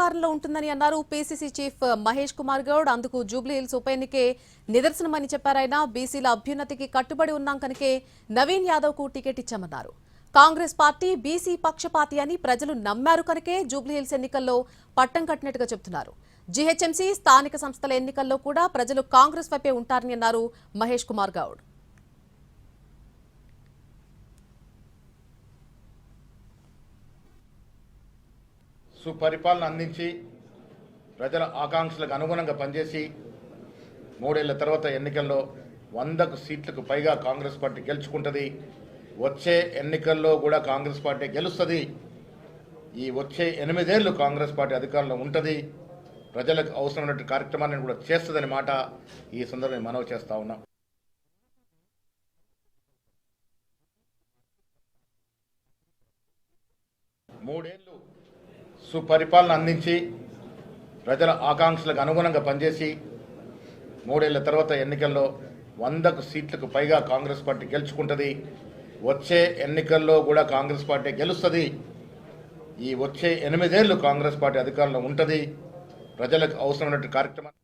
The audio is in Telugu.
అధికారంలో ఉంటుందని అన్నారు పీసీసీ చీఫ్ మహేష్ కుమార్ గౌడ్. అందుకు జూబ్లీహిల్స్ ఉప ఎన్నికే నిదర్శనమని చెప్పారాయన. బీసీల అభ్యున్నతికి కట్టుబడి ఉన్నాం కనుకే నవీన్ యాదవ్కు టికెట్ ఇచ్చామన్నారు. కాంగ్రెస్ పార్టీ బీసీ పక్షపాతి అని ప్రజలు నమ్మారు కనుకే జూబ్లీహిల్స్ ఎన్నికల్లో పట్టం కట్టినట్టుగా చెబుతున్నారు. జీహెచ్ఎంసీ స్థానిక సంస్థల ఎన్నికల్లో కూడా ప్రజలు కాంగ్రెస్ వైపే ఉంటారని అన్నారు మహేష్ కుమార్ గౌడ్. సుపరిపాలన అందించి ప్రజల ఆకాంక్షలకు అనుగుణంగా పనిచేసి మూడేళ్ళ తర్వాత ఎన్నికల్లో వందకు సీట్లకు పైగా కాంగ్రెస్ పార్టీ గెలుచుకుంటుంది. వచ్చే ఎన్నికల్లో కూడా కాంగ్రెస్ పార్టీ గెలుస్తుంది. ఈ వచ్చే ఎనిమిదేళ్ళు కాంగ్రెస్ పార్టీ అధికారంలో ఉంటుంది. ప్రజలకు అవసరమైన కార్యక్రమాన్ని కూడా చేస్తుందని మాట ఈ సందర్భంగా మనవి చేస్తా ఉన్నాం. మూడేళ్ళు సుపరిపాలన అందించి ప్రజల ఆకాంక్షలకు అనుగుణంగా పనిచేసి మూడేళ్ళ తర్వాత ఎన్నికల్లో వందకు సీట్లకు పైగా కాంగ్రెస్ పార్టీ గెలుచుకుంటుంది. వచ్చే ఎన్నికల్లో కూడా కాంగ్రెస్ పార్టీ గెలుస్తుంది. ఈ వచ్చే ఎనిమిదేళ్ళు కాంగ్రెస్ పార్టీ అధికారంలో ఉంటుంది. ప్రజలకు అవసరమైనటువంటి కార్యక్రమం